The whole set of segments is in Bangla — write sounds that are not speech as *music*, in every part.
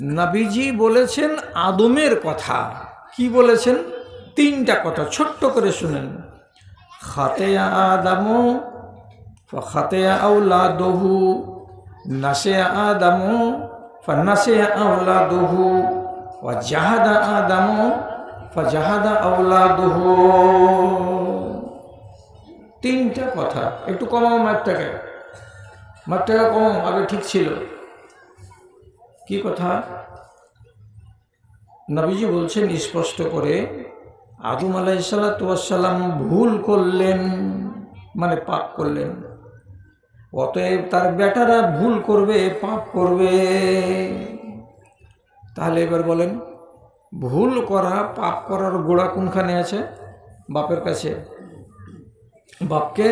নাবিজি বলেছেন, আদমের কথা। কি বলেছেন? তিনটা কথা, ছোট্ট করে শুনেন। খাতে আদামো খাতে আউলা দহু নাসে আদামো ফান্নাসে আউলা দহু জাহাদা আদামো, ফাজাহাদা আউলা দহু তিনটা কথা, একটু কমাও মাঠটাকে মাঠটাকে কমাও, আগে ঠিক ছিল। কি কথা? নবীজি বলছেন, স্পষ্ট করে আদম আলাইসাল্লাম ভুল করলেন মানে পাপ করলেন। অতএব তার বেটারা ভুল করবে, পাপ করবে। তাহলে এবার বলেন, ভুল করা, পাপ করার গোড়া কোনখানে আছে? বাপের কাছে। বাপকে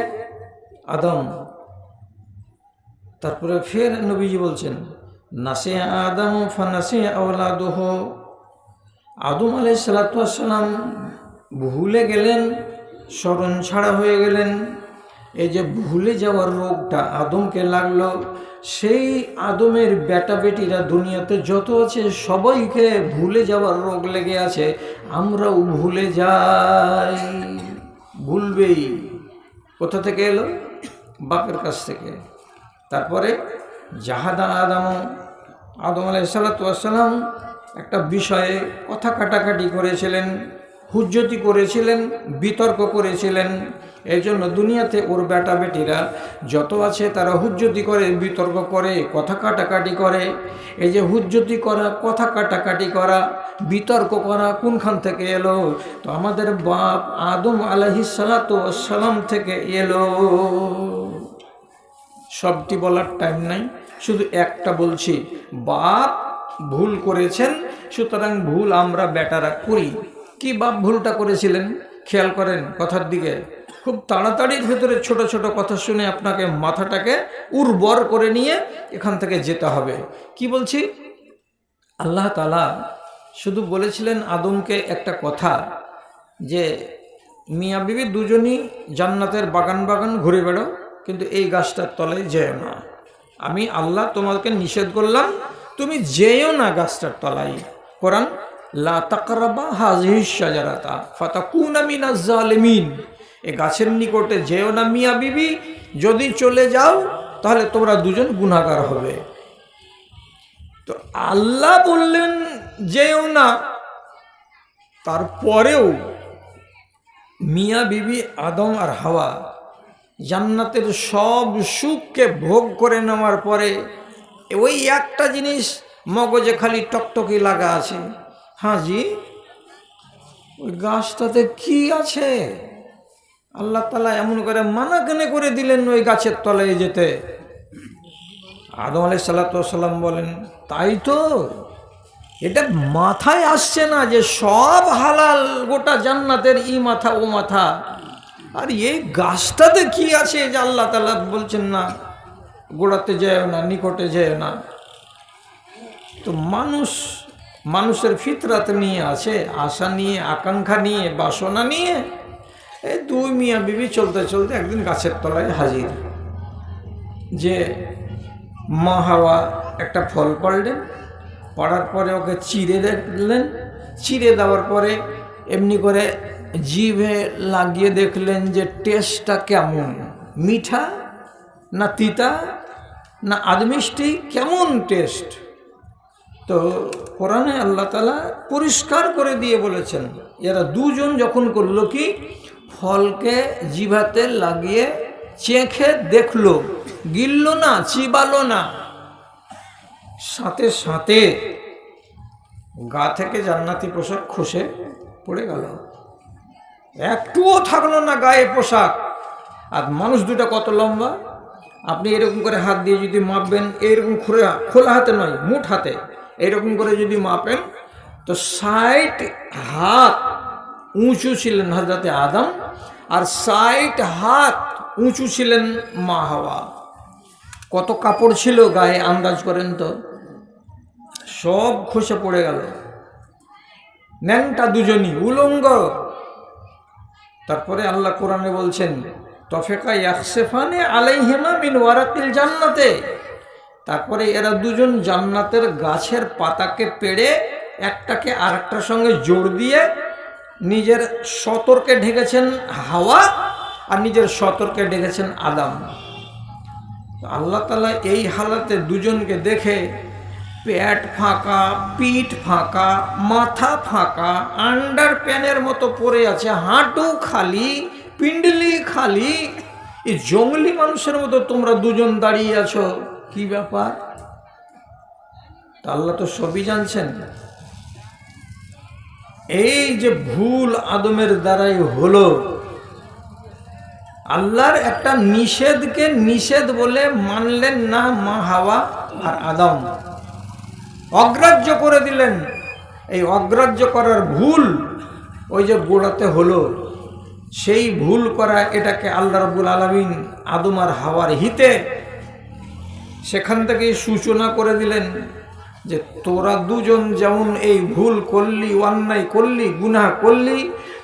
আদম, তারপরে ফের নবীজি বলছেন নাসে আদম ফানাসে আওলাদহ। আদম আলাই সালাতাম ভুলে গেলেন, স্মরণ ছাড়া হয়ে গেলেন। এই যে ভুলে যাওয়ার রোগটা আদমকে লাগল, সেই আদমের বেটা বেটিরা দুনিয়াতে যত আছে সবাইকে ভুলে যাওয়ার রোগ লেগে আছে। আমরাও ভুলে যাই। ভুলবেই। কোথা থেকে এলো? বাপের কাছ থেকে। তারপরে জাহাদা আদম আদম আলাইসাল্লাম একটা বিষয়ে কথা কাটাকাটি করেছিলেন, হুজ্জতি করেছিলেন, বিতর্ক করেছিলেন। এই জন্য দুনিয়াতে ওর বেটা বেটিরা যত আছে তারা হুজ্জতি করে, বিতর্ক করে, কথা কাটাকাটি করে। এই যে হুজ্জতি করা, কথা কাটাকাটি করা, বিতর্ক করা কোনখান থেকে এলো? তো আমাদের বাপ আদম আলহিসালাম থেকে এলো। সবটি বলার টাইম নাই। শুধু একটা বলছি, বাপ ভুল করেছেন, সুতরাং ভুল আমরা বেটারা করি। কি বাপ ভুলটা করেছিলেন? খেয়াল করেন কথার দিকে। খুব তাড়াতাড়ির ভেতরে ছোট ছোট কথা শুনে আপনাকে মাথাটাকে উর্বর করে নিয়ে এখান থেকে যেতে হবে। কি বলছি? আল্লাহ তালা শুধু বলেছিলেন আদমকে একটা কথা যে, মিয়া বিবি দুজনই জান্নাতের বাগান বাগান ঘুরে বেড়ো কিন্তু এই গাছটার তলায় যেও না। আমি আল্লাহ তোমাকে নিষেধ করলাম, তুমি যেও না গাছটার তলায়। কোরআন, লা তাকরাবা হাজিহি শাজারাতা ফাতাকুনা মিনাজ জালিমিন। এ গাছের নিকটে যেও না মিয়া বিবি, যদি চলে যাও, তাহলে তোমরা দুজন গুণাগার হবে। তো আল্লাহ বললেন যেও না। তারপরেও মিয়া বিবি আদম আর হাওয়া জান্নাতের সব সুখকে ভোগ করে নেওয়ার পরে ওই একটা জিনিস মগজে খালি টকটকি লাগা আছে। হ্যাঁ জি? ওই গাছটাতে কি আছে? আল্লাহ তালা এমন করে মানা কেনে করে দিলেন ওই গাছের তলায় যেতে। আদম আলাই সাল্লাম বলেন, তাই তো। এটা মাথায় আসছে না যে সব হালাল গোটা জান্নাতের ই মাথা ও মাথা। আর এই গাছটাতে কি আছে যে আল্লাহ তালা বলছেন না, গোড়াতে যেও না, নিকটে যেও না। তো মানুষ, মানুষের ফিতরাত নিয়ে আছে, আশা নিয়ে, আকাঙ্ক্ষা নিয়ে, বাসনা নিয়ে এই দুই মিয়া বিবি চলতে চলতে একদিন গাছের তলায় হাজির। যে মা হাওয়া একটা ফল পাড়লেন পড়ার পরে ওকে চিড়ে দেখলেন চিড়ে দেওয়ার পরে এমনি করে জিভে লাগিয়ে দেখলেন যে টেস্টটা কেমন? মিঠা না তিতা না আদমিষ্টি? কেমন টেস্ট? তো কোরআনে আল্লাহ তালা পরিষ্কার করে দিয়ে বলেছেন, এরা দুজন যখন করল কি? ফলকে জিভাতে লাগিয়ে চেখে দেখল, গিললো না, চিবালো না। সাথে সাথে গা থেকে জান্নাতি পোশাক খসে পড়ে গেল। একটুও থাকল না গায়ে পোশাক। আর মানুষ দুটা কত লম্বা? আপনি এরকম করে হাত দিয়ে যদি মাপবেন এইরকম খোলা খোলা হাতে নয়, মুঠ হাতে। এইরকম করে যদি মাপেন, তো ষাট হাত উঁচু ছিলেন হজরতে আদম, আর ষাট হাত উঁচু ছিলেন মা হাওয়া। কত কাপড় ছিল গায়ে, আন্দাজ করেন তো? সব খসে পড়ে গেল। ন্যাংটা দুজনই, উলঙ্গ। তারপরে আল্লাহ কোরআনে বলছেন, তফেকা ইয়াকসেফানে আলাইহেমা মিন ওয়ারাকিল জান্নাতে। তারপরে এরা দুজন জান্নাতের গাছের পাতাকে পেড়ে একটাকে আরেকটার সঙ্গে জোর দিয়ে নিজের সতর্কে ঢেকেছেন হাওয়া আর নিজের সতর্কে ঢেকেছেন আদাম। আল্লাহ তালা এই হালাতে দুজনকে দেখে পেট ফাঁকা, পিঠ ফাঁকা, মাথা ফাঁকা আন্ডার প্যানের মতো পড়ে আছে, হাঁটু খালি পিন্ডলি খালি। এই জঙ্গলি মানুষের মতো তোমরা দুজন দাঁড়িয়ে আছো, কি ব্যাপার? আল্লাহ তো সবই জানছেন। এই যে ভুল আদমের দ্বারাই হলো, আল্লাহর একটা নিষেধকে নিষেধ বলে মানলেন না মা হাওয়া আর আদম। অগ্রাহ্য করে দিলেন। এই অগ্রাহ্য করার ভুল ওই যে গোড়াতে হলো, সেই ভুল করা এটাকে আল্লাহ রবুল আলমিন আদম আর হাওয়ার হিতে সেখান থেকেই সূচনা করে দিলেন যে তোরা দুজন যেমন এই ভুল করলি, অন্যায় করলি, গুনাহ করলি,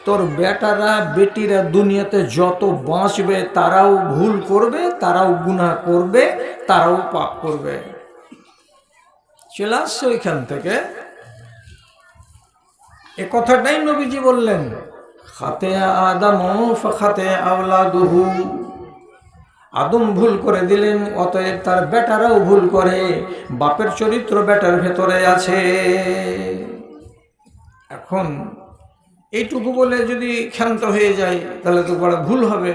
তোর বেটারা, বেটিরা দুনিয়াতে যত বাঁচবে তারাও ভুল করবে, তারাও গুনাহ করবে, তারাও পাপ করবে। চলে আসছে ওইখান থেকে। এ কথাটাই নবীজি বললেন, খাতে আদম খাতে আওলাদুহু। আদম ভুল করে দিলেন, অতএব তার বেটারাও ভুল করে, বাপের চরিত্র বেটার ভেতরে আছে। এখন এইটুকু বলে যদি ক্ষান্ত হয়ে যায়, তাহলে তো বড় ভুল হবে।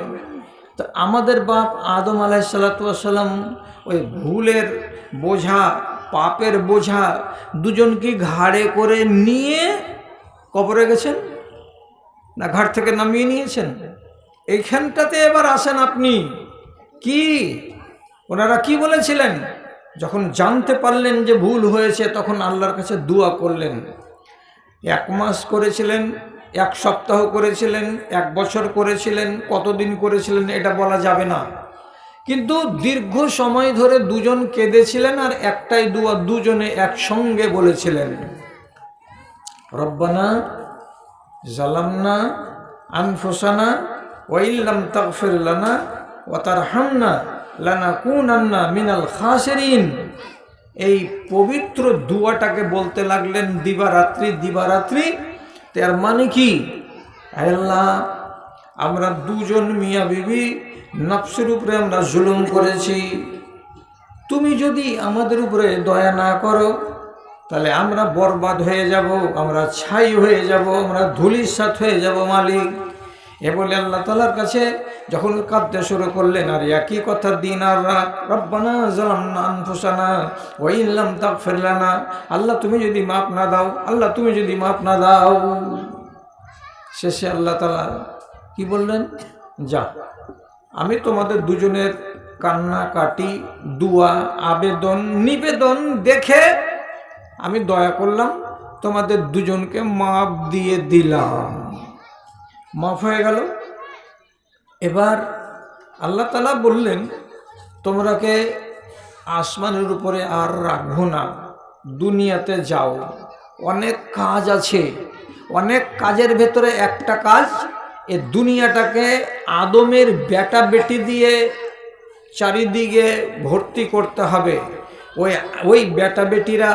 তো আমাদের বাপ আদম আলাইসাল্লাম ওই ভুলের বোঝা পাপের বোঝা দুজন কি ঘাড়ে করে নিয়ে কবরে গেছেন? না, ঘাট থেকে নামিয়ে নিয়েছেন? এইখানটাতে এবার আসেন আপনি। কি? ওনারা কি বলেছিলেন? যখন জানতে পারলেন যে ভুল হয়েছে, তখন আল্লাহর কাছে দোয়া করলেন। এক মাস করেছিলেন, এক সপ্তাহ করেছিলেন, এক বছর করেছিলেন, কতদিন করেছিলেন, এটা বলা যাবে না। কিন্তু দীর্ঘ সময় ধরে দুজন কেঁদেছিলেন আর একটাই দুয়া দুজনে একসঙ্গে বলেছিলেন, রব্বানা জালামনা আনফোসানা ওয়াইল্লাম তাগফির লানা ওয়া তারহামনা লানা কুন কুনান্না মিনাল খাসিরিন। এই পবিত্র দুয়াটাকে বলতে লাগলেন দিবারাত্রি দিবারাত্রি। তার মানে কি? আল্লাহ, আমরা দুজন মিয়া বিবি নফসের উপরে আমরা জুলুম করেছি। তুমি যদি আমাদের উপরে দয়া না করো, তাহলে আমরা বরবাদ হয়ে যাব, আমরা ছাই হয়ে যাব, আমরা ধুলির সাথ হয়ে যাব, মালিক। এ বলে আল্লাহ তালার কাছে যখন কাঁদতে শুরু করলেন, আর একই কথা দিন আর রাত, রব্বানা জালামনা আনফুসানা ওয়াইল্লাম তাগফির লানা। আল্লাহ, তুমি যদি মাপ না দাও, আল্লাহ, তুমি যদি মাপ না দাও। শেষে আল্লাহ তালা কি বললেন? যা। আমি তোমাদের দুজনের কান্নাকাটি দুয়া, আবেদন, নিবেদন দেখে আমি দয়া করলাম, তোমাদের দুজনকে মাপ দিয়ে দিলাম। মাফ হয়ে গেল। এবার আল্লাহ তালা বললেন তোমরাকে আসমানের উপরে আর রাখব না, দুনিয়াতে যাও। অনেক কাজ আছে, অনেক কাজের ভেতরে একটা কাজ এ দুনিয়াটাকে আদমের বেটা বেটি দিয়ে চারিদিকে ভর্তি করতে হবে। ওই ওই বেটা বেটিরা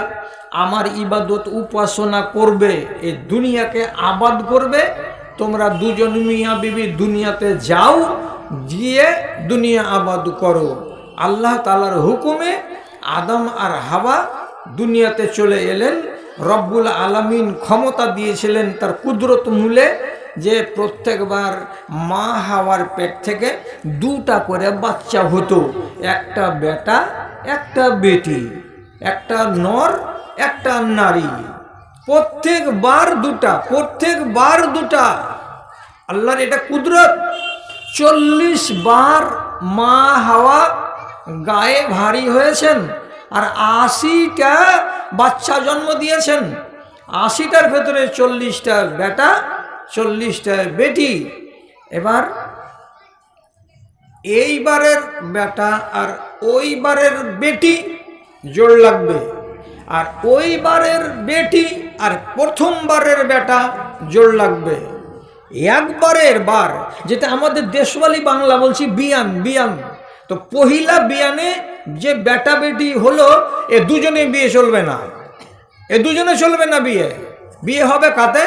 আমার ইবাদত উপাসনা করবে, এ দুনিয়াকে আবাদ করবে। তোমরা দুজন মিয়া বিবি দুনিয়াতে যাও, গিয়ে দুনিয়া আবাদ করো। আল্লাহ তালার হুকুমে আদম আর হাওয়া দুনিয়াতে চলে এলেন। রব্বুল আলামিন ক্ষমতা দিয়েছিলেন তার কুদরত মূলে। যে প্রত্যেকবার মা হাওয়ার পেট থেকে দুটা করে বাচ্চা হতো। একটা বেটা, একটা বেটি, একটা নর, একটা নারী। প্রত্যেকবার দুটা প্রত্যেকবার দুটা। আল্লাহর এটা কুদরত। চল্লিশ বার মা হাওয়া গায়ে ভারী হয়েছেন আর আশিটা বাচ্চা জন্ম দিয়েছেন। আশিটার ভেতরে চল্লিশটা বেটা চল্লিশটা বেটি। এবার এইবারের বেটা আর ওইবারের বেটি জোর লাগবে। আর ওইবারের বেটি আর প্রথমবারের বেটা জোর লাগবে। একবারের বার, যেটা আমাদের দেশওয়ালি বাংলা বলছি বিয়ান বিয়ান। তো পহিলা বিয়ানে যে বেটা বেটি হলো, এ দুজনে বিয়ে চলবে না। এ দুজনে চলবে না বিয়ে। বিয়ে হবে কাতে?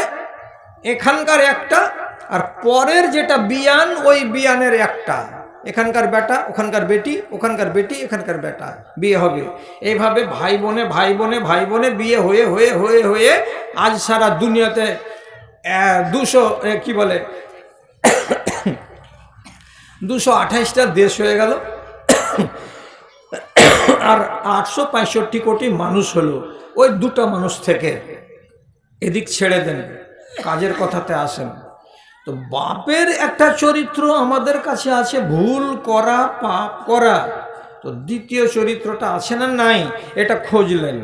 এখানকার একটা, আর পরের যেটা বিয়ান, ওই বিয়ানের একটা। এখানকার বেটা, ওখানকার বেটি ওখানকার বেটি, এখানকার বেটা। বিয়ে হবে। এইভাবে ভাই বোনে ভাই বোনে ভাই বোনে বিয়ে হয়ে হয়ে হয়ে হয়ে আজ সারা দুনিয়াতে দুশো কি বলে, *coughs* দুশো আঠাইশটা দেশ হয়ে গেল। *coughs* আর আটশো পঁয়ষট্টি কোটি মানুষ হলো। ওই দুটো মানুষ থেকে। এদিক ছেড়ে দেন। কাজের কথাতে আসেন। তো বাপের একটা চরিত্র আমাদের কাছে আছে, ভুল করা, পাপ করা। তো দ্বিতীয় চরিত্রটা আছে না নাই, এটা খুঁজলেন।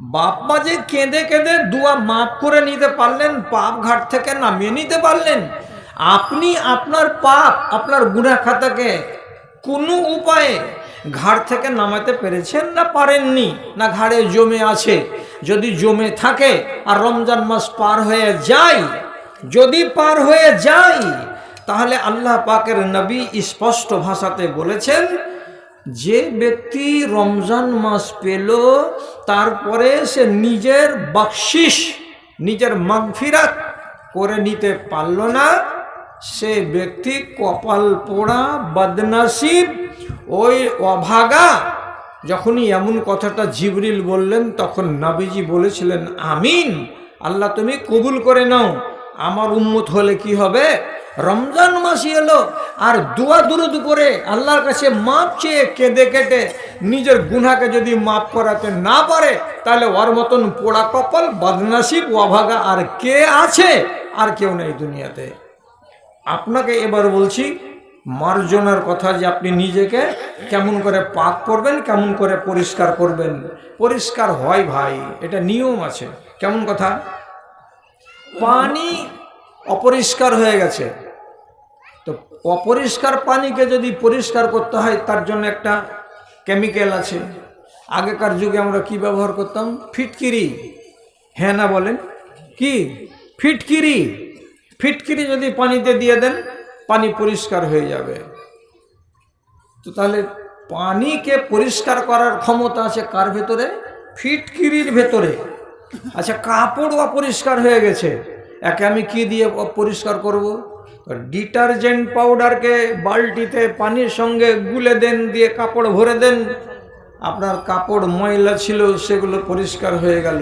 বাপ মা যে কেঁদে কেঁদে দুয়া মাপ করে নিতে পারলেন, পাপ ঘাট থেকে নামিয়ে নিতে পারলেন। আপনি আপনার পাপ, আপনার গুণা খাতাকে কোনো উপায়ে ঘাড় থেকে নামাতে পেরেছেন না পারেননি? না ঘাড়ে জমে আছে? যদি জমে থাকে আর রমজান মাস পার হয়ে যায়, যদি পার হয়ে যায়, তাহলে আল্লাহ পাকের নবী স্পষ্ট ভাষাতে বলেছেন, যে ব্যক্তি রমজান মাস পেল, তারপরে সে নিজের বকশিস নিজের মাগফিরাত করে নিতে পারল না সে ব্যক্তি কপাল পোড়া, বদনসিব, ওই অভাগা। যখনই এমন কথাটা জিবরিল বললেন, তখন নাবিজি বলেছিলেন, আমিন। আল্লাহ তুমি কবুল করে নাও। আমার উম্মত হলে কি হবে? রমজান মাসই এলো, আর দুয়া দুরুদ করে আল্লাহর কাছে মাপ চেয়ে কেঁদে কেটে নিজের গুনাকে যদি মাপ করাতে না পারে, তাহলে ওর মতন পোড়া কপাল, বদনাসিব, অভাগা আর কে আছে? আর কেউ নেই দুনিয়াতে। আপনাকে এবার বলছি, মার্জনার কথা যে আপনি নিজেকে কেমন করে পাক করবেন, কেমন করে পরিষ্কার করবেন। পরিষ্কার হয় ভাই, এটা নিয়ম আছে। কেমন কথা? পানি অপরিষ্কার হয়ে গেছে। তো অপরিষ্কার পানিকে যদি পরিষ্কার করতে হয়, তার জন্য একটা কেমিক্যাল আছে। আগেকার যুগে আমরা কি ব্যবহার করতাম? ফিটকিরি। হ্যাঁ না বলেন? কি? ফিটকিরি। ফিটকিরি যদি পানিতে দিয়ে দেন, পানি পরিষ্কার হয়ে যাবে। তো তাহলে পানিকে পরিষ্কার করার ক্ষমতা আছে কার ভেতরে? ফিটকিরির ভেতরে। আচ্ছা কাপড় অপরিষ্কার হয়ে গেছে। একে আমি কি দিয়ে পরিষ্কার করব? ডিটারজেন্ট পাউডারকে বালতিতে পানির সঙ্গে গুলে দেন, দিয়ে কাপড় ভরে দেন। আপনার কাপড় ময়লা ছিল, সেগুলো পরিষ্কার হয়ে গেল।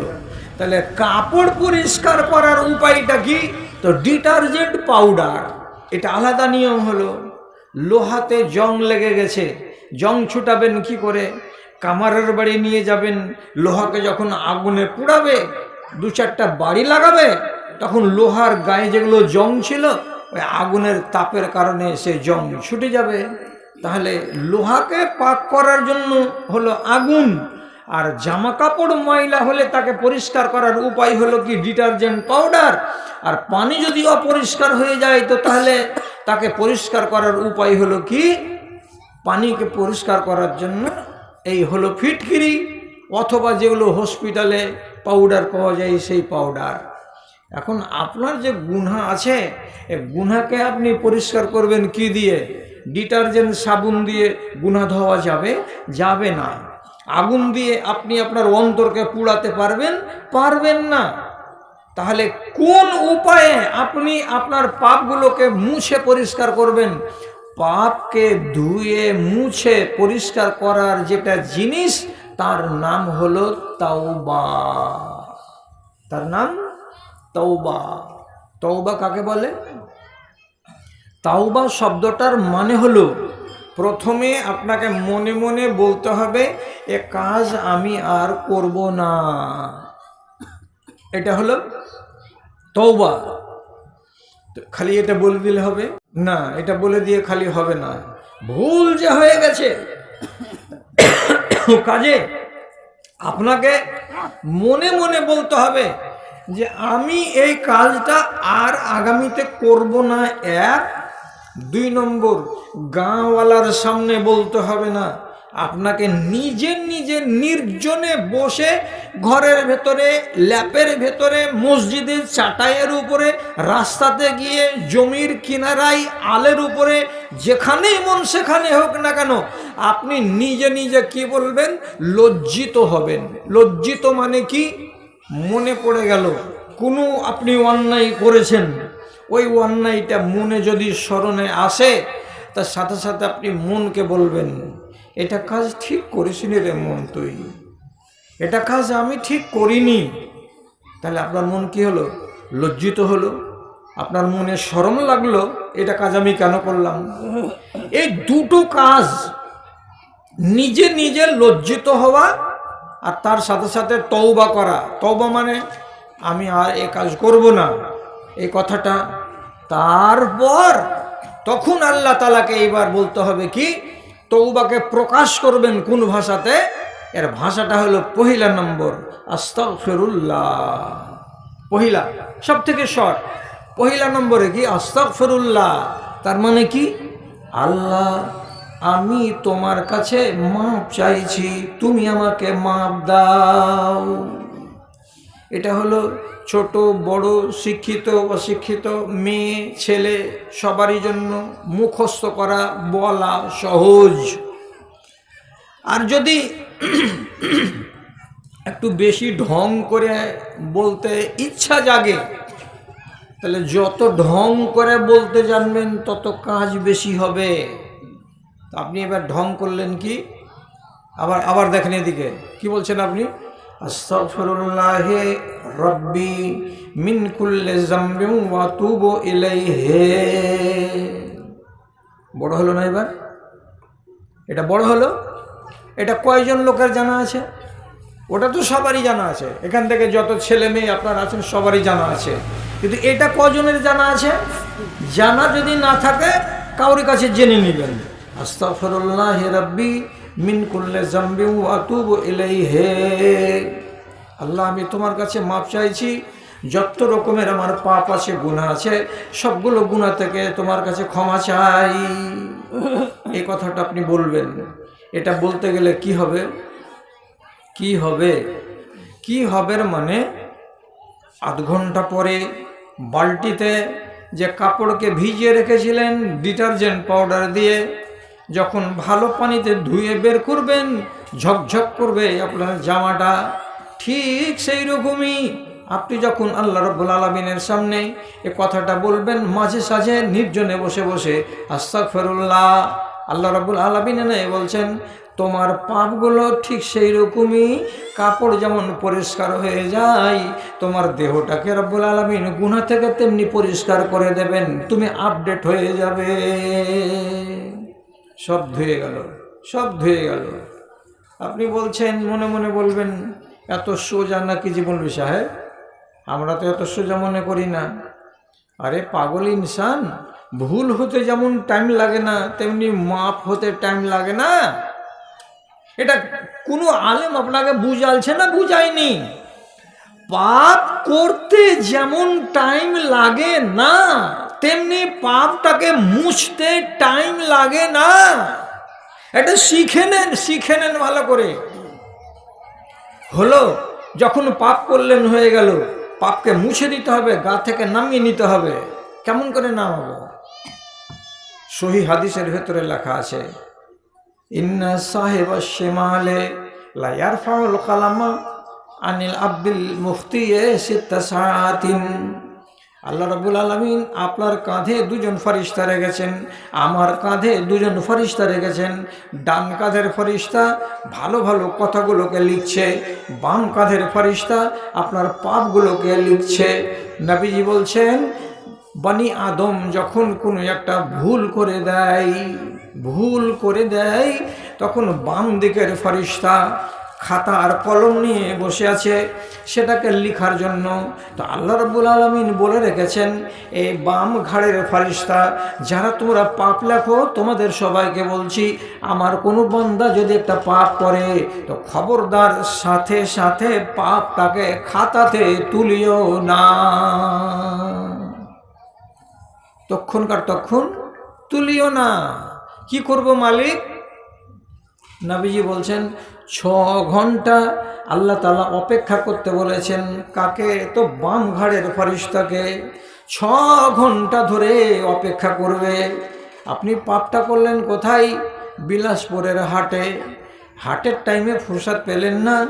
তাহলে কাপড় পরিষ্কার করার উপায়টা কি? তো ডিটারজেন্ট পাউডার, এটা আলাদা নিয়ম হলো। লোহাতে জং লেগে গেছে, জং ছুটাবেন কি করে? কামারের বাড়ি নিয়ে যাবেন, লোহাকে যখন আগুনে পুড়াবে, দু চারটা বাড়ি লাগাবে, তখন লোহার গায়ে যেগুলো জং ছিল, ওই আগুনের তাপের কারণে সে জং ছুটে যাবে। তাহলে লোহাকে পাক করার জন্য হলো আগুন। আর জামা কাপড় ময়লা হলে তাকে পরিষ্কার করার উপায় হলো কি? Detergent powder. আর পানি যদি অপরিষ্কার হয়ে যায় তো তাহলে তাকে পরিষ্কার করার উপায় হলো কি? পানিকে পরিষ্কার করার জন্য এই হলো ফিটকিরি অথবা যেগুলো হসপিটালে পাউডার পাওয়া যায় সেই পাউডার। এখন আপনার যে গুনহা আছে এই গুনহাকে আপনি পরিষ্কার করবেন কি দিয়ে? ডিটারজেন্ট সাবুন দিয়ে গুনা ধোয়া যাবে যাবে না। আগুন দিয়ে আপনি আপনার অন্তরকে পুড়াতে পারবেন? পারবেন না। তাহলে কোন উপায়ে আপনি আপনার পাপগুলোকে মুছে পরিষ্কার করবেন? পাপকে ধুয়ে মুছে পরিষ্কার করার যেটা জিনিস, তার নাম হলো তাওবা। তার নাম? তৌবা তৌবা কাকে বলে? তাওবা শব্দটার মানে হলো প্রথমে আপনাকে মনে মনে বলতে হবে, এ কাজ আমি আর করব না। এটা হলো তৌবা খালি এটা বলে দিলে হবে? না, এটা বলে দিয়ে খালি হবে না। ভুল যে হয়ে গেছে। কাজে আপনাকে মনে মনে বলতে হবে যে, আমি এই কাজটা আর আগামীতে করব না। এক দুই নম্বর, গাঁওয়ালার সামনে বলতে হবে না। আপনাকে নিজে নিজে নির্জনে বসে ঘরের ভেতরে, ল্যাপের ভেতরে, মসজিদের চাটাইয়ের উপরে, রাস্তাতে গিয়ে জমির কিনারায়, আলের উপরে, যেখানেই মন সেখানে হোক না কেন, আপনি নিজে নিজে কি বলবেন? লজ্জিত হবেন। লজ্জিত মানে কি? মনে পড়ে গেল, কোনো আপনি অন্যায় করেছেন। ওই অন্যায়টা মনে যদি স্মরণে আসে, তার সাথে সাথে আপনি মনকে বলবেন, এটা কাজ ঠিক করিসনি রে মন তুই। এটা কাজ আমি ঠিক করিনি। তাহলে আপনার মন কি হলো? লজ্জিত হলো? আপনার মনে সরম লাগল, এটা কাজ আমি কেন করলাম? এই দুটো কাজ নিজে নিজে লজ্জিত হওয়া আর তার সাথে সাথে তৌবা করা। তৌবা মানে আমি আর এ কাজ করব না। এই কথাটা তারপর তখন আল্লাহ তালাকে এইবার বলতে হবে কি? তৌবাকে প্রকাশ করবেন কোন ভাষাতে? এর ভাষাটা হলো পহিলা নম্বর, আস্তাগফিরুল্লাহ। পহিলা সব থেকে শর্ট পহিলা নম্বরে কি? আস্তাগফিরুল্লাহ। তার মানে কি? আল্লাহ, আমি তোমার কাছে মাপ চাইছি, তুমি আমাকে মাপ দাও। এটা হলো ছোট, বড়, শিক্ষিত, অশিক্ষিত, মেয়ে, ছেলে, সবারই জন্য মুখস্থ করা বলা সহজ। আর যদি *clears throat* একটু বেশি ঢং করে বলতে ইচ্ছা জাগে, তাহলে যত ঢং করে বলতে জানবেন, তত কাজ বেশি হবে। আপনি এবার ঢং করলেন কি? আবার আবার দেখেন এদিকে। কি বলছেন আপনি? আস্তাগফিরুল্লাহ রব্বি মিন কুল্লি যামবিন ওয়া তুবু ইলাইহি। বড় হলো না এবার? এটা বড় হলো? এটা কয়জন লোকের জানা আছে? ওটা তো সবারই জানা আছে। এখান থেকে যত ছেলে মেয়ে আপনার আছেন, সবারই জানা আছে। কিন্তু এটা কজনের জানা আছে? জানা যদি না থাকে, কাউরি কাছে জেনে নেবেন। আস্তাগফিরুল্লাহ রাব্বি মিন ওয়া তুবু ইলাইহি। আল্লাহ, আমি তোমার কাছে মাপ চাইছি, যত রকমের আমার পাপ আছে গুণা আছে, সবগুলো গুণা থেকে তোমার কাছে ক্ষমা চাই। এই কথাটা আপনি বলবেন। এটা বলতে গেলে কি হবে? কি হবে? কি হবের মানে আধ ঘণ্টা পরে বালতিতে যে কাপড়কে ভিজিয়ে রেখেছিলেন, ডিটারজেন্ট পাউডার দিয়ে যখন ভালো পানিতে ধুয়ে বের করবেন, ঝকঝক করবে আপনার জামাটা। ঠিক সেই রকমই আপনি যখন আল্লাহ রব্বুল আলমিনের সামনে এ কথাটা বলবেন, মাঝে সাঝে নির্জনে বসে বসে আস্তাক ফেরুল্লাহ আল্লাহ রব্বুল আলমিনে বলছেন, তোমার পাপগুলো ঠিক সেই রকমই কাপড় যেমন পরিষ্কার হয়ে যায়, তোমার দেহটাকে রব্বুল আলমিন গুণা থেকে তেমনি পরিষ্কার করে দেবেন, তুমি আপডেট হয়ে যাবে। সব ধুয়ে গেল, সব ধুয়ে গেল। আপনি বলছেন, মনে মনে বলবেন, এত সোজা নাকি জীবন সাহেব? আমরা তো এত সোজা মনে করি না। আরে পাগল ইনসান, ভুল হতে যেমন টাইম লাগে না, তেমনি মাপ হতে টাইম লাগে না। এটা কোনো আলেম আপনাকে বুঝালছে না বুঝায়নি? পাপ করতে যেমন টাইম লাগে না তেমনি পাপটাকে মুছতে টাইম লাগে না। এটা শিখে নেন শিখে নেন ভালো করে। হলো, যখন পাপ করলেন হয়ে গেল, পাপকে মুছে দিতে হবে, গা থেকে নামিয়ে নিতে হবে। কেমন করে নামাবো? সহি হাদিসের ভেতরে লেখা আছে, ইন্না সাহেব শেমালে লায়ার ফাউল কালামা আনিল আব্দুল মুফতি এ সিত্তাসাতিন আল্লাহ রাবুল আলমিন আপনার কাঁধে দুজন ফরিস্তা রেখেছেন, আমার কাঁধে দুজন ফরিস্তা রেখেছেন। ডান কাঁধের ফরিস্তা ভালো ভালো কথাগুলোকে লিখছে, বাম কাঁধের ফরিস্তা আপনার পাপগুলোকে লিখছে। নবীজি বলছেন, বানি আদম যখন কোনো একটা ভুল করে দেয়, ভুল করে দেয়, তখন বাম দিকের ফরিস্তা খাতা আর কলম নিয়ে বসে আছে, সেটাকে লিখার জন্য। তো আল্লাহ রব্বুল আলমিন বলে রেখেছেন এই বাম ঘাড়ের ফারিস্তা, যারা তোমরা পাপ লেখো, তোমাদের সবাইকে বলছি, আমার কোনো বন্দা যদি একটা পাপ করে, তো খবরদার সাথে সাথে পাপ তাকে খাতাতে তুলিও না। তখনকার তখন তুলিও না। কি করব মালিক? নাবিজি বলছেন ঘণ্টা আল্লাহ তালা অপেক্ষা করতে বলেছেন, কাকে? তো বাম ঘাড়ের ফারিস্তাকে ছ ঘণ্টা ধরে অপেক্ষা করবে। আপনি পাপটা করলেন কোথায়? বিলাসপুরের হাটে। হাটের টাইমে ফুরসাদ পেলেন না,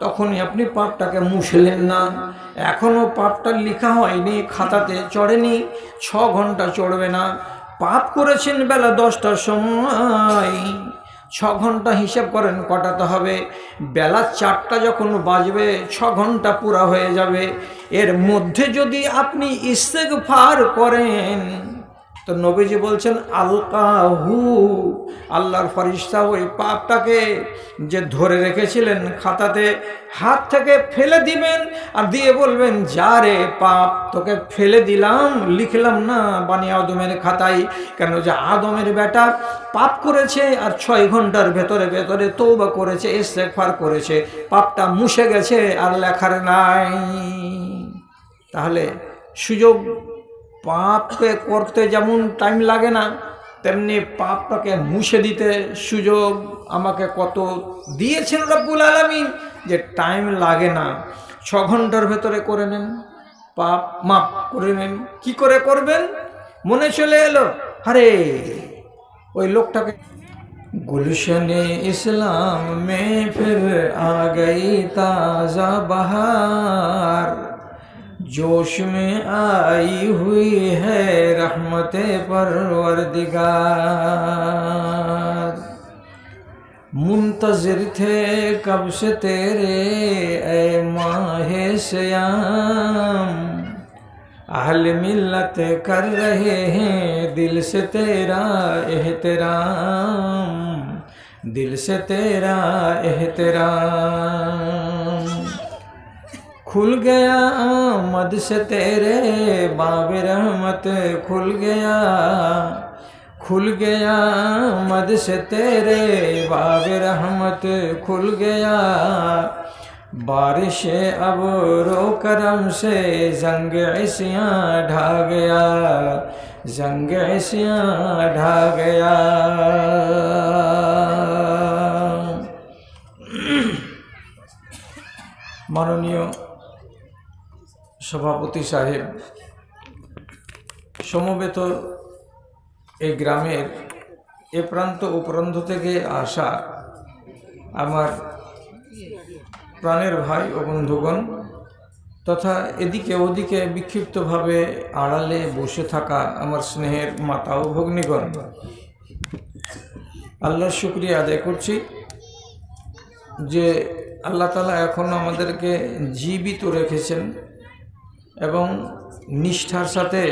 তখনই আপনি পাপটাকে মুছলেন না। এখনও পাপটা লেখা হয়নি, খাতাতে চড়েনি, ছ ঘণ্টা চড়বে না। পাপ করেছেন বেলা দশটার সময়। ছ ঘণ্টা হিসেব করেন কটাতে হবে। বেলা চারটা যখন বাজবে, ছ ঘণ্টা পুরা হয়ে যাবে। এর মধ্যে যদি আপনি ইস্তেগফার করেন তো নবীজি বলছেন, আলকাহু, আল্লাহর ফরিস্তা ওই পাপটাকে যে ধরে রেখেছিলেন খাতাতে, হাত থেকে ফেলে দিবেন আর দিয়ে বলবেন, যা রে পাপ, তোকে ফেলে দিলাম, লিখলাম না বানি আদমের খাতায়। কেন যে আদমের বেটা পাপ করেছে আর ছয় ঘণ্টার ভেতরে ভেতরে তৌবা করেছে, ইস্তেগফার করেছে। পাপটা মুছে গেছে আর লেখার নাই। তাহলে সুযোগ পাপকে করতে যেমন টাইম লাগে না তেমনি পাপটাকে মুছে দিতে সুযোগ আমাকে কত দিয়েছেন রব্বুল আলমিন যে টাইম লাগে না ছ ঘন্টার ভেতরে করে নেন পাপ মাপ করে নেন কি করে করবেন মনে চলে এলো আরে ওই লোকটাকে गुलशन इस्लाम में फिर आ गई ताज़ा बहार जोश में आई हुई है रहमत परवरदिगार। मुंतजर थे कब से तेरे ए माह श्याम। अहल मिल्लत कर रहे हैं, दिल से तेरा एहतराम। दिल से तेरा एहतराम। खुल गया आमद से तेरे बाब रहमत खुल गया खुल गया मद से तेरे बाब रहमत खुल गया बारिश अब रो करम से जंग ऐसियाँ ढा गया जंग ऐसियाँ ढा गया মাননীয় সভাপতি সাহেব, সমবেত এই গ্রামের এ প্রান্ত ও প্রান্ত থেকে আসা আমার প্রাণের ভাই ও বন্ধুগণ তথা এদিকে ওদিকে বিক্ষিপ্তভাবে আড়ালে বসে থাকা আমার স্নেহের মাতা ও ভগ্নীগণ। আল্লাহর শুক্রিয়া আদায় করছি যে আল্লাহ তালা এখনও আমাদেরকে জীবিত রেখেছেন। এবং নিষ্ঠার সাথে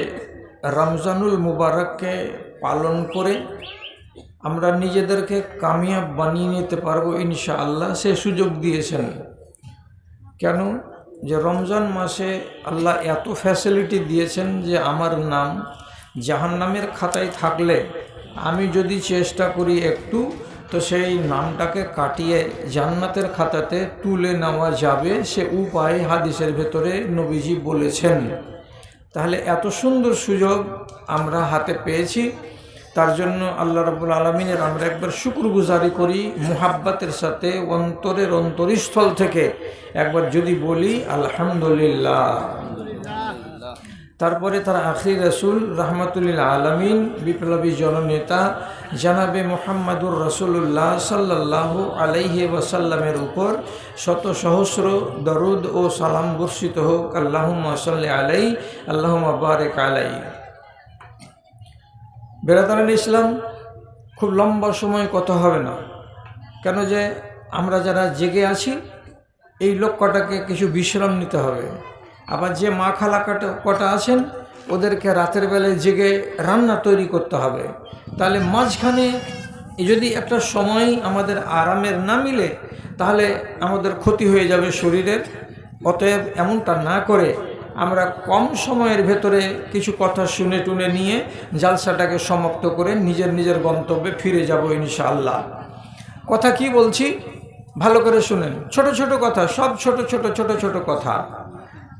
রমজানুল মুবারককে পালন করে আমরা নিজেদেরকে কামিয়াব বানিয়ে নিতে পারব ইনশা আল্লাহ সে সুযোগ দিয়েছেন। কেন? যে রমজান মাসে আল্লাহ এত ফ্যাসিলিটি দিয়েছেন যে আমার নাম জাহান্নামের খাতায় থাকলে আমি যদি চেষ্টা করি একটু তো সেই নামটাকে কাটিয়ে জান্নাতের খাতাতে তুলে নেওয়া যাবে সে উপায় হাদিসের ভেতরে নবীজি বলেছেন। তাহলে এত সুন্দর সুযোগ আমরা হাতে পেয়েছি, তার জন্য আল্লাহ রবুল আলমিনের আমরা একবার শুক্রগুজারি করি মুহাব্বাতের সাথে, অন্তরের অন্তরস্থল থেকে। একবার যদি বলি, আলহামদুলিল্লাহ। তারপরে তার আখরি রসুল রহমতুল্লাহ আলমিন, বিপ্লবী জননেতা জানাবে মোহাম্মদুর রসুল্লাহ সাল্লাহ আলাইহি ওয়াসাল্লামের উপর শত সহস্র দরুদ ও সালাম বর্ষিত হোক। আল্লাহ সাল্লি আলাই আল্লাহ বারেক আলাই বেরাদারান ইসলাম, খুব লম্বা সময় কথা হবে না। কেন যে আমরা যারা জেগে আছি, এই লোক কটাকে কিছু বিশ্রাম নিতে হবে। আবার যে মা খালা কাটা কটা আছেন, ওদেরকে রাতের বেলায় জেগে রান্না তৈরি করতে হবে। তাহলে মাঝখানে যদি একটা সময় আমাদের আরামের না মিলে, তাহলে আমাদের ক্ষতি হয়ে যাবে শরীরের। অতএব এমনটা না করে আমরা কম সময়ের ভেতরে কিছু কথা শুনে টুনে নিয়ে জালসাটাকে সমাপ্ত করে নিজের নিজের গন্তব্যে ফিরে যাব ইনশাআল্লাহ। কথা কি বলছি? ভালো করে শুনেন। ছোট ছোট কথা, সব ছোট ছোট ছোট ছোট কথা।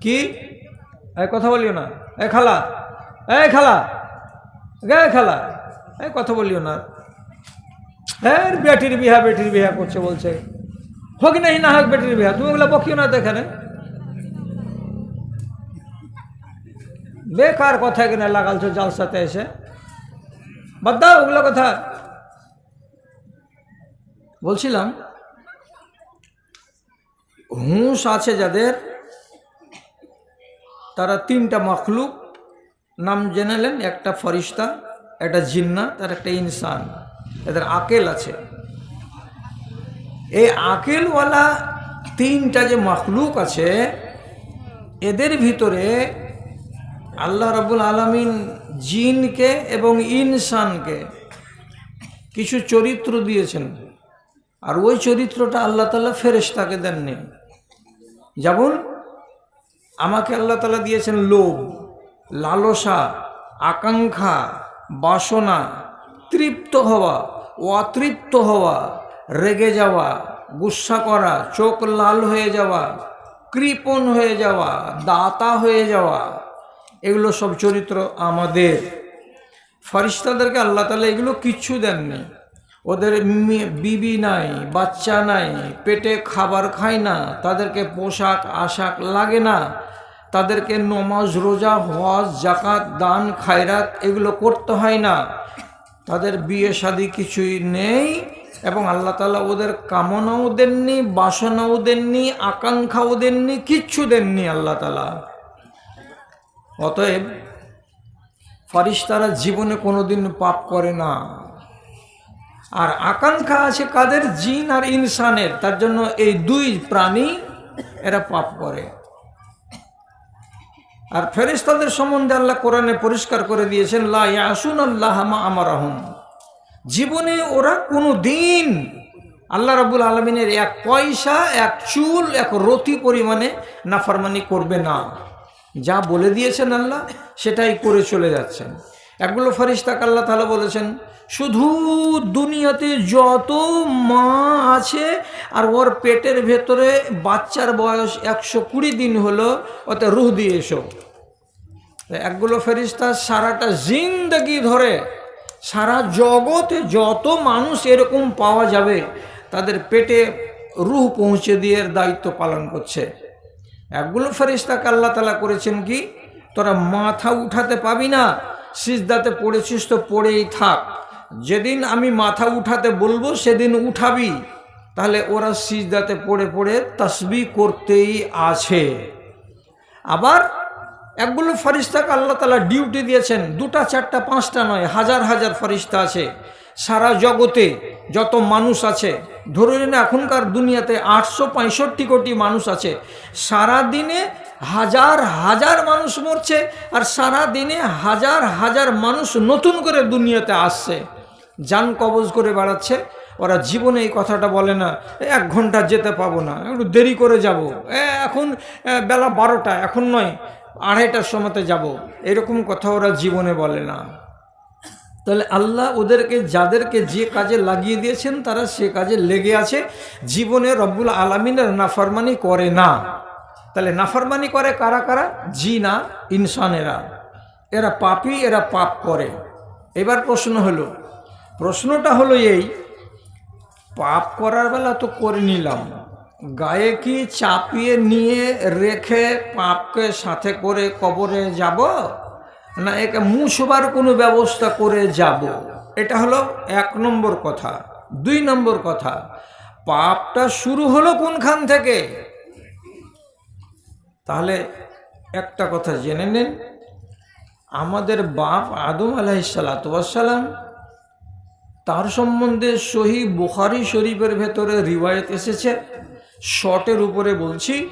কি? কথা বলিও না। এ, খালা। এই খালা। গে, খালা। এই কথা বলিও না। হ্যাঁ বেটির বিহা বেটির বিহা করছে বলছে। হোক নাই না হোক বেটির বিহা তুমি ওগুলো বকিও না এখানে। বেকার কথা কিনা লাগালছো জালসাতে এসে। বাদ দাও ওগুলো কথা। বলছিলাম, হুঁশ আছে যাদের। তারা তিনটা মখলুক, নাম জেনেলেন একটা ফরিস্তা, একটা জিন্না, তার একটা ইনসান। এদের আকেল আছে। এই আকেলওয়ালা তিনটা যে মখলুক আছে, এদের ভিতরে আল্লাহ রাবুল আলমিন জিনকে এবং ইনসানকে কিছু চরিত্র দিয়েছেন। আর ওই চরিত্রটা আল্লাহ তালা ফেরেশতাকে দেননি। যেমন আমাকে আল্লাহ তালা দিয়েছেন লোভ, লালসা, আকাঙ্ক্ষা, বাসনা, তৃপ্ত হওয়া অতৃপ্ত হওয়া, রেগে যাওয়া, গুসা করা, চোখ লাল হয়ে যাওয়া, কৃপণ হয়ে যাওয়া, দাতা হয়ে যাওয়া, এগুলো সব চরিত্র আমাদের। ফরিস্তাদেরকে আল্লাহ তালা এগুলো কিচ্ছু দেননি। ওদের বিবি নাই, বাচ্চা নাই, পেটে খাবার খায় না, তাদেরকে পোশাক, আশাক লাগে না তাদেরকে নমাজ, রোজা, হজ জাকাত দান, খায়রাত এগুলো করতে হয় না। তাদের বিয়ে শাদি কিছুই নেই এবং আল্লাহ তালা ওদের কামনাও দেননি, বাসনাও দেননি, আকাঙ্ক্ষাও দেননি, কিচ্ছু দেননি আল্লাহ তালা অতএব ফারিস্তারা জীবনে কোনোদিন পাপ করে না। আর আকাঙ্ক্ষা আছে কাদের? জিন আর ইনসানের। তার জন্য এই দুই প্রাণী এরা পাপ করে। আর ফেরিস্তাদের সম্বন্ধে আল্লাহ কোরআনে পরিষ্কার করে দিয়েছেন, লা ইয়াসুন আল্লাহ মা আমার জীবনে ওরা কোনো দিন আল্লাহ রাবুল আলমিনের এক পয়সা, এক চুল, এক রতি পরিমাণে নাফারমানি করবে না। যা বলে দিয়েছেন আল্লাহ, সেটাই করে চলে যাচ্ছেন। একগুলো ফরিস্তাক আল্লাহ তালা বলেছেন, শুধু দুনিয়াতে যত মা আছে আর ওর পেটের ভেতরে বাচ্চার বয়স একশো কুড়ি দিন হলো, ওতে রুহ দিয়ে এসো। একগুলো ফেরিস্তা সারাটা জিন্দগি ধরে, সারা জগতে যত মানুষ এরকম পাওয়া যাবে, তাদের পেটে রুহ পৌঁছে দিয়ে দায়িত্ব পালন করছে। একগুলো ফেরিস্তাকে আল্লাহ তালা করেছেন কি, তোরা মাথা উঠাতে পাবি না সিজদাতে পড়েছিস তো পড়েই থাক। যেদিন আমি মাথা উঠাতে বলব, সেদিন উঠাবি। তাহলে ওরা সিজদাতে পড়ে পড়ে তসবি করতেই আছে। আবার একগুলো ফরিস্তাকে আল্লাহ তালা ডিউটি দিয়েছেন। দুটা, চারটা, পাঁচটা নয়, হাজার হাজার ফরিস্তা আছে সারা জগতে। যত মানুষ আছে, ধরে এখনকার দুনিয়াতে আটশো পঁয়ষট্টি কোটি মানুষ আছে। সারা দিনে হাজার হাজার মানুষ মরছে আর সারা দিনে হাজার হাজার মানুষ নতুন করে দুনিয়াতে আসছে। যান কবজ করে বেড়াচ্ছে, ওরা জীবনে এই কথাটা বলে না, এক ঘণ্টা যেতে পাবো না, একটু দেরি করে যাব। এখন বেলা বারোটা, এখন নয়, আড়াইটার সময়তে যাব। এরকম কথা ওরা জীবনে বলে না। তাহলে আল্লাহ ওদেরকে, যাদেরকে যে কাজে লাগিয়ে দিয়েছেন, তারা সে কাজে লেগে আছে। জীবনে রব্বুল আলমিনের নাফরমানি করে না। তাহলে নাফরমানি করে কারা কারা? জি না ইনসানেরা। এরা পাপি, এরা পাপ করে। এবার প্রশ্ন হলো, প্রশ্নটা হলো এই, পাপ করার বেলা তো করে নিলাম। গায়ে কি চাপিয়ে নিয়ে রেখে পাপকে সাথে করে কবরে যাব? না একে মুছবার কোনো ব্যবস্থা করে যাব? এটা হলো এক নম্বর কথা। দুই নম্বর কথা, পাপটা শুরু হলো কোনখান থেকে? তাহলে একটা কথা জেনে নিন। আমাদের বাপ আদম আলাহিসাল্লাতাম তার সম্বন্ধে সহি বুখারি শরীফের ভেতরে রিওয়ায়ত এসেছে। শটের উপরে বলছি